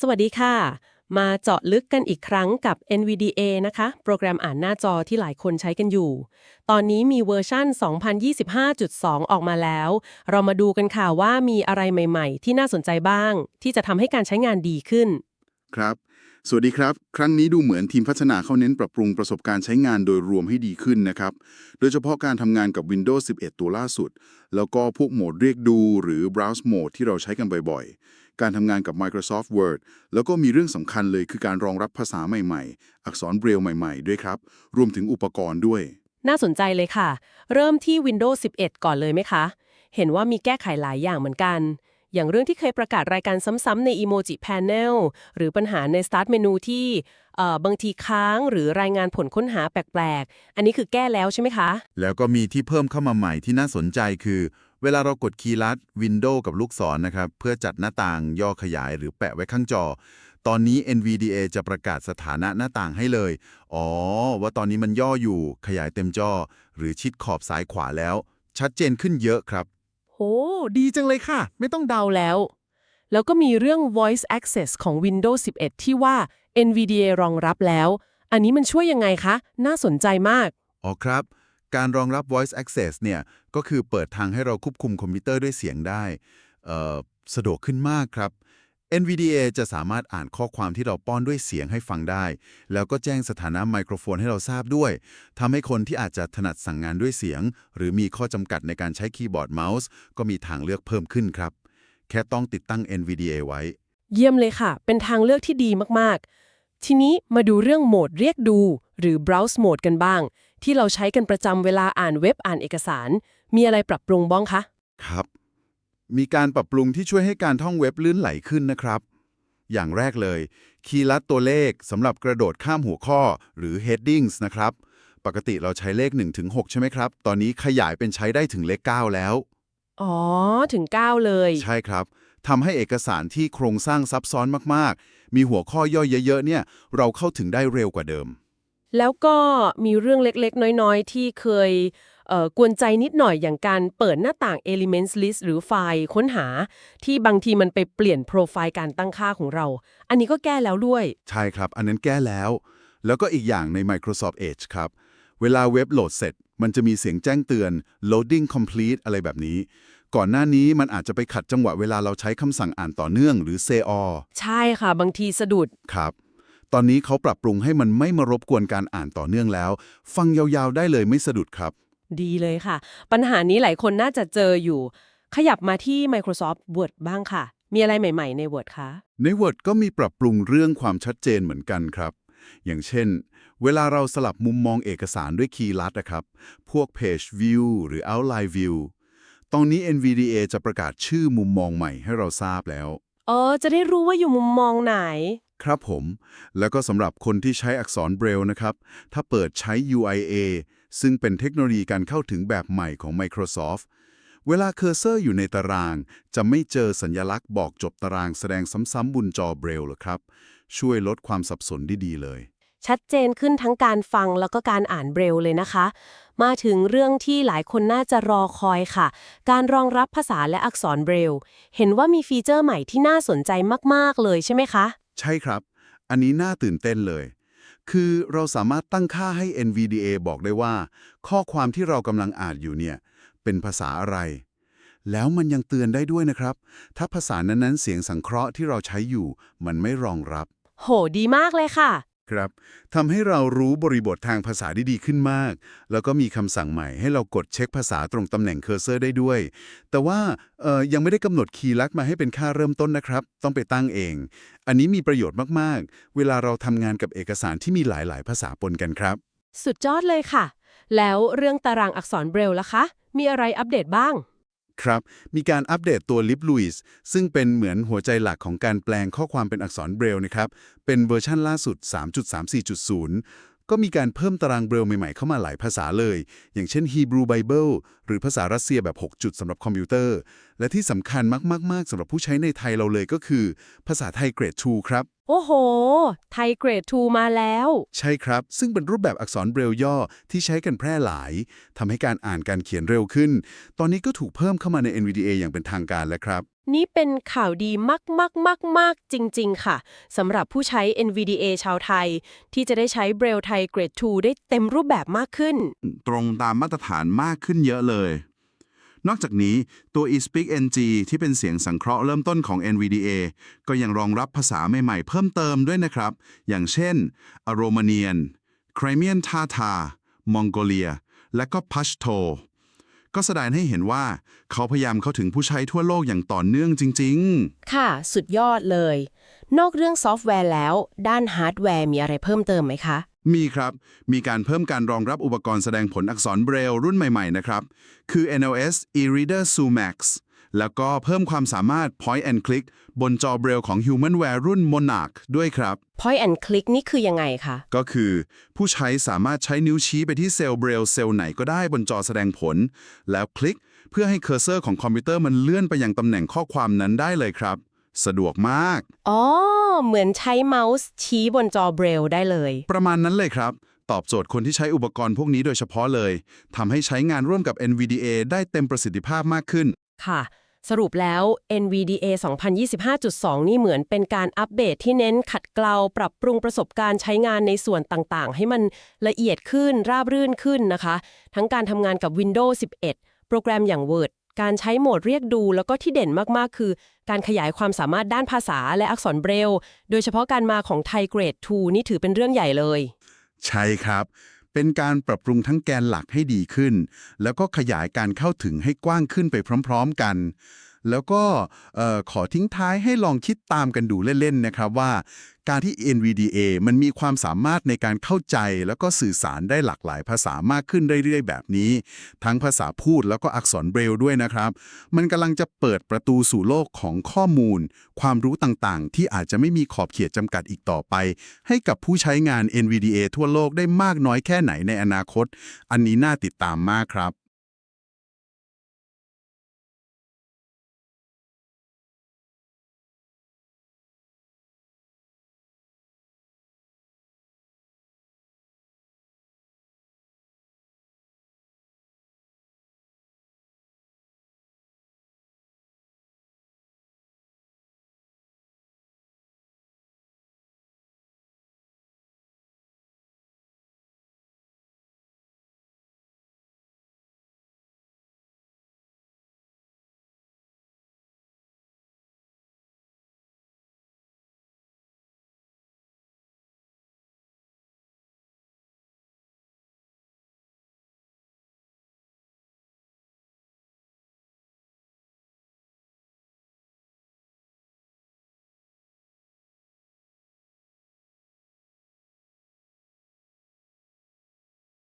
สวัสดีค่ะ มาเจาะลึกกันอีกครั้งกับ NVDA นะคะ โปรแกรมอ่านหน้าจอที่หลายคนใช้กันอยู่ ตอนนี้มีเวอร์ชั่น 2025.2 ออกมาแล้ว เรามาดูกันค่ะว่ามีอะไรใหม่ๆ ที่น่าสนใจบ้าง ที่จะทำให้การใช้งานดีขึ้น ครับ สวัสดีครับ ครั้งนี้ดูเหมือนทีมพัฒนาเขาเน้นปรับปรุงประสบการณ์ใช้งานโดยรวมให้ดีขึ้นนะครับ โดยเฉพาะการทำงานกับ Windows 11 ตัวล่าสุด แล้วก็พวกโหมดเรียกดูหรือ Browse Mode ที่เราใช้กันบ่อยๆ การทำงานกับ Microsoft Word แล้วก็มีเรื่องสำคัญเลยคือการรองรับภาษาใหม่ๆ อักษรเบรลใหม่ๆ ด้วยครับ รวมถึงอุปกรณ์ด้วย น่าสนใจเลยค่ะ เริ่มที่ Windows 11 ก่อนเลยไหมคะ เห็นว่ามีแก้ไขหลายอย่างเหมือนกัน อย่างเรื่องที่เคยประกาศรายการซ้ำๆใน Emoji Panel หรือปัญหาใน Start Menu ที่เอ่อบางทีค้างหรือรายงานผลค้นหาแปลกๆ อันนี้คือแก้แล้วใช่ไหมคะ แล้วก็มีที่เพิ่มเข้ามาใหม่ที่น่าสนใจคือ เวลาเรากดคีย์ลัด Windows กับลูกศรนะครับ เพื่อจัดหน้าต่างย่อขยายหรือแปะไว้ข้างจอ ตอนนี้ NVDA จะประกาศสถานะหน้าต่างให้เลย อ๋อ ว่าตอนนี้มันย่ออยู่ขยายเต็มจอ หรือชิดขอบซ้ายขวาแล้ว ชัดเจนขึ้นเยอะครับ โห ดีจังเลยค่ะ ไม่ต้องเดาแล้ว แล้วก็มีเรื่อง voice access ของ Windows 11 ที่ว่า NVDA รองรับแล้ว อันนี้มันช่วยยังไงคะ น่าสนใจมาก อ๋อครับ การรองรับ voice access เนี่ยก็คือเปิดทางให้เราควบคุมคอมพิวเตอร์ด้วยเสียงได้สะดวกขึ้นมากครับ NVDA จะสามารถอ่านข้อความที่เราป้อนด้วยเสียงให้ฟังได้ แล้วก็แจ้งสถานะไมโครโฟนให้เราทราบด้วยทำให้คนที่อาจจะถนัดสั่งงานด้วยเสียง หรือมีข้อจำกัดในการใช้คีย์บอร์ดเมาส์ ก็มีทางเลือกเพิ่มขึ้นครับ แค่ต้องติดตั้ง NVDA ไว้ เยี่ยมเลยค่ะ เป็นทางเลือกที่ดีมาก ๆ ทีนี้มาดูเรื่องโหมดเรียกดู หรือ browse mode กันบ้าง ที่เราใช้กันประจำเวลาอ่านเว็บอ่านเอกสาร มีอะไรปรับปรุงบ้างคะ ครับ มีการปรับปรุงที่ช่วยให้การท่องเว็บลื่นไหลขึ้นนะครับ อย่างแรกเลย คีย์ลัดตัวเลขสำหรับกระโดดข้ามหัวข้อหรือ headings นะครับ ปกติเราใช้เลข 1-6 ใช่ไหมครับ ตอนนี้ขยายเป็นใช้ได้ถึงเลข 9 แล้ว อ๋อ ถึง 9 เลย ใช่ครับทำให้เอกสารที่โครงสร้างซับซ้อนมาก ๆ มีหัวข้อย่อยเยอะ ๆ เนี่ย เราเข้าถึงได้เร็วกว่าเดิม แล้วก็มีเรื่องเล็กๆ น้อยๆ ที่เคยเอ่อกวนใจนิดหน่อยอย่างการเปิดหน้าต่าง Elements List หรือไฟล์ค้นหา ที่บางทีมันไปเปลี่ยนโปรไฟล์การตั้งค่าของเรา อันนี้ก็แก้แล้วด้วย ใช่ครับ อันนั้นแก้แล้ว แล้วก็อีกอย่างใน Microsoft Edge ครับ เวลาเว็บโหลดเสร็จ มันจะมีเสียงแจ้งเตือน loading complete อะไรแบบนี้ ก่อนหน้านี้มันอาจจะไปขัดจังหวะเวลาเราใช้คำสั่งอ่านต่อเนื่องหรือ say all ใช่ค่ะ บางทีสะดุดครับ ตอนนี้เขาปรับปรุงให้มันไม่มารบกวนการอ่านต่อเนื่องแล้ว ฟังยาวๆได้เลยไม่สะดุดครับ ดีเลยค่ะ ปัญหานี้หลายคนน่าจะเจออยู่ ขยับมาที่ Microsoft Word บ้างค่ะ มีอะไรใหม่ ๆ ใน Word คะใน Word ก็มีปรับปรุงเรื่องความชัดเจนเหมือนกันครับ อย่างเช่น เวลาเราสลับมุมมองเอกสารด้วยคีย์ลัดนะครับ พวก Page View หรือ Outline View ตอนนี้ NVDA จะประกาศชื่อมุมมองใหม่ให้เราทราบแล้ว เออ จะได้รู้ว่าอยู่มุมมองไหน ครับผม แล้วก็สำหรับคนที่ใช้อักษรเบรลนะครับ ถ้าเปิดใช้ UIA ซึ่งเป็นเทคโนโลยีการเข้าถึงแบบใหม่ของ Microsoft เวลาเคอร์เซอร์อยู่ในตาราง จะไม่เจอสัญลักษณ์บอกจบตารางแสดงซ้ำๆบนจอเบรลหรอกครับ ช่วยลดความสับสนได้ดีเลย ชัดเจนขึ้นทั้งการฟังแล้วก็การอ่านเบรลเลยนะคะ มาถึงเรื่องที่หลายคนน่าจะรอคอยค่ะ การรองรับภาษาและอักษรเบรล เห็นว่ามีฟีเจอร์ใหม่ที่น่าสนใจมากๆเลยใช่ไหมคะ ใช่ครับ อันนี้น่าตื่นเต้นเลย คือเราสามารถตั้งค่าให้ NVDA บอกได้ว่า ข้อความที่เรากำลังอ่านอยู่เนี่ย เป็นภาษาอะไร แล้วมันยังเตือนได้ด้วยนะครับ ถ้าภาษานั้นๆ เสียงสังเคราะห์ที่เราใช้อยู่ มันไม่รองรับ โหดีมากเลยค่ะ ครับทำให้เรารู้บริบททางภาษาได้ดีขึ้นมาก แล้วก็มีคำสั่งใหม่ให้เรากดเช็คภาษาตรงตำแหน่งเคอร์เซอร์ได้ด้วย แต่ว่ายังไม่ได้กำหนดคีย์ลัดมาให้เป็นค่าเริ่มต้นนะครับ ต้องไปตั้งเอง อันนี้มีประโยชน์มากๆ เวลาเราทำงานกับเอกสารที่มีหลายๆ ภาษาปนกันครับ สุดยอดเลยค่ะ แล้วเรื่องตารางอักษรเบรลล่ะคะ มีอะไรอัปเดตบ้าง ครับ มีการอัปเดตตัว Lip Louis ซึ่งเป็นเหมือนหัวใจหลักของการแปลงข้อความเป็นอักษรเบรลนะครับ เป็นเวอร์ชั่นล่าสุด 3.34.0 ก็มีการเพิ่มตารางเบรลใหม่ๆเข้ามาหลายภาษาเลย อย่างเช่น Hebrew Bible หรือภาษารัสเซียแบบ 6 จุดสำหรับคอมพิวเตอร์ และที่สำคัญมากๆ ๆสำหรับผู้ใช้ในไทยเราเลยก็คือ ภาษาไทยเกรด 2 ครับ โอ้โห ไทยเกรด 2 มาแล้ว ใช่ครับ ซึ่งเป็นรูปแบบอักษรเบรลย่อที่ใช้กันแพร่หลายทำให้การอ่านการเขียนเร็วขึ้น ตอนนี้ก็ถูกเพิ่มเข้ามาใน NVDA อย่างเป็นทางการแล้วครับ นี่เป็นข่าวดีมาก ๆ ๆ ๆ จริง ๆ ค่ะสำหรับผู้ใช้ NVDA ชาวไทย ที่จะได้ใช้เบรลไทยเกรด 2 ได้เต็มรูปแบบมากขึ้น ตรงตามมาตรฐานมากขึ้นเยอะเลย นอกจากนี้ตัว eSpeak NG ที่เป็นเสียงสังเคราะห์เริ่มต้นของ NVDA ก็ยังรองรับภาษาใหม่ ๆ เพิ่มเติมด้วยนะครับ อย่างเช่น Aromanian Crimean Tatar Mongolia และก็ Pashto ก็แสดงให้เห็นว่าเขาพยายามเข้าถึงผู้ใช้ทั่วโลกอย่างต่อเนื่องจริง ๆ ค่ะ สุดยอดเลย นอกเรื่องซอฟต์แวร์แล้ว ด้านฮาร์ดแวร์มีอะไรเพิ่มเติมไหมคะ มีครับ มีการเพิ่มการรองรับอุปกรณ์แสดงผลอักษรเบรลรุ่นใหม่ ๆ นะครับ คือ NLS e-reader Sumax แล้วก็เพิ่มความสามารถ point and click บนจอเบรลของ Humanware รุ่น Monarch ด้วยครับ Point and click นี่คือยังไงคะ ก็คือ ผู้ใช้สามารถใช้นิ้วชี้ไปที่เซลล์เบรลเซลล์ไหนก็ได้บนจอแสดงผล แล้วคลิก เพื่อให้เคอร์เซอร์ของคอมพิวเตอร์มันเลื่อนไปยังตำแหน่งข้อความนั้นได้เลยครับ สะดวกมาก อ๋อ เหมือนใช้เมาส์ชี้บนจอเบรลได้เลย ประมาณนั้นเลยครับตอบโจทย์คนที่ใช้อุปกรณ์พวกนี้โดยเฉพาะเลย ทำให้ใช้งานร่วมกับ NVDA ได้เต็มประสิทธิภาพมากขึ้น ค่ะ สรุปแล้ว NVDA 2025.2 นี่เหมือนเป็นการอัปเดตที่เน้นขัดเกลาปรับปรุงประสบการณ์ใช้งานในส่วนต่างๆ ให้มันละเอียดขึ้นราบรื่นขึ้นนะคะ ทั้งการทำงานกับ Windows 11 โปรแกรมอย่าง Word การใช้โหมดเรียกดูแล้วก็ที่เด่นมาก ๆ คือ การขยายความสามารถด้านภาษาและอักษรเบรล โดยเฉพาะการมาของไทยเกรด 2 นี่ถือเป็นเรื่องใหญ่เลย ใช่ครับ เป็นการปรับปรุงทั้งแกนหลักให้ดีขึ้น แล้วก็ขยายการเข้าถึงให้กว้างขึ้นไปพร้อม ๆ กัน แล้วก็ขอทิ้งท้ายให้ลองคิดตามกันดูเล่นๆนะครับว่า การที่ NVDA มันมีความสามารถในการเข้าใจแล้วก็สื่อสารได้หลากหลายภาษามากขึ้นเรื่อยๆ แบบนี้ ทั้งภาษาพูดแล้วก็อักษรเบรลด้วยนะครับ มันกำลังจะเปิดประตูสู่โลกของข้อมูล ความรู้ต่างๆ ที่อาจจะไม่มีขอบเขตจำกัดอีกต่อไป ให้กับผู้ใช้งาน NVDA ทั่วโลกได้มากน้อยแค่ไหนในอนาคต อันนี้น่าติดตามมากครับ